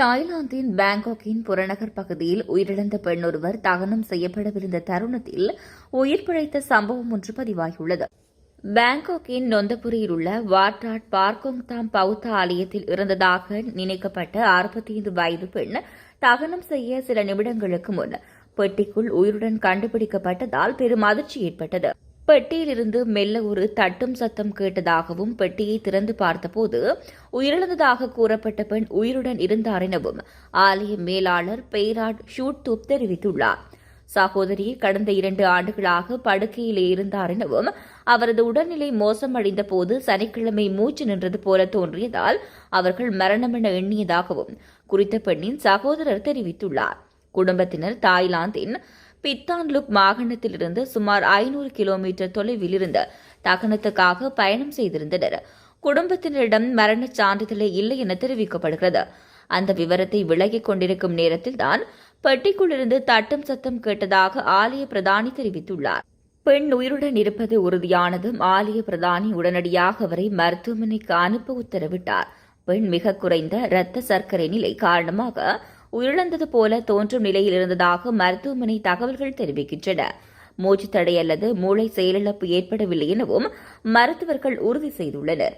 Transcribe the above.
தாய்லாந்தின் பாங்காக்கின் புறநகர் பகுதியில் உயிரிழந்த பெண் ஒருவர் தகனம் செய்யப்படவிருந்த தருணத்தில் உயிர் பிழைத்த சம்பவம் ஒன்று பதிவாகியுள்ளது. பாங்காக்கின் நொந்தபுரியில் உள்ள வாட்ராட் பார்கோங்தாம் பௌத்த ஆலயத்தில் இறந்ததாக நினைக்கப்பட்ட அறுபத்தி ஐந்து வயது பெண் தகனம் செய்ய சில நிமிடங்களுக்கு முன் பெட்டிக்குள் உயிருடன் கண்டுபிடிக்கப்பட்டதால் பெரும் அதிர்ச்சி ஏற்பட்டது. பெட்டியிலிருந்து மெல்ல ஒரு தட்டும் சத்தம் கேட்டதாகவும் பெட்டியை திறந்து பார்த்தபோது உயிரிழந்ததாக கூறப்பட்ட பெண் உயிருடன் இருந்தார் எனவும் ஆலய மேலாளர் பெய்ராட் ஷூட் தெரிவித்துள்ளார். சகோதரி கடந்த இரண்டு ஆண்டுகளாக படுக்கையிலே இருந்தார் எனவும் அவரது உடல்நிலை மோசமடைந்த போது சனிக்கிழமை மூச்சு நின்றது போல தோன்றியதால் அவர்கள் மரணமென எண்ணியதாகவும் குறித்த பெண்ணின் சகோதரர் தெரிவித்துள்ளார். குடும்பத்தினர் தாய்லாந்தின் பித்தான்லுக் மாகாணத்திலிருந்து சுமார் ஐநூறு கிலோமீட்டர் தொலைவில் இருந்த தகனத்துக்காக பயணம் செய்திருந்தனர். குடும்பத்தினரிடம் மரணச் சான்றிதழே இல்லை என தெரிவிக்கப்படுகிறது. அந்த விவரத்தை விலகிக் கொண்டிருக்கும் நேரத்தில்தான் பெட்டிக்குள்ளிருந்து தட்டும் சத்தம் கேட்டதாக ஆலய பிரதானி தெரிவித்துள்ளார். பெண் உயிருடன் இருப்பது உறுதியானதும் ஆலய பிரதானி உடனடியாக அவரை மருத்துவமனைக்கு அனுப்ப உத்தரவிட்டார். பெண் மிக குறைந்த இரத்த சர்க்கரை நிலை காரணமாக உயிரிழந்தது போல தோன்றும் நிலையில் இருந்ததாக மருத்துவமனை தகவல்கள் தெரிவிக்கின்றன. மூச்சுத்தடை அல்லது மூளை செயலிழப்பு ஏற்படவில்லை எனவும் மருத்துவர்கள் உறுதி செய்துள்ளனர்.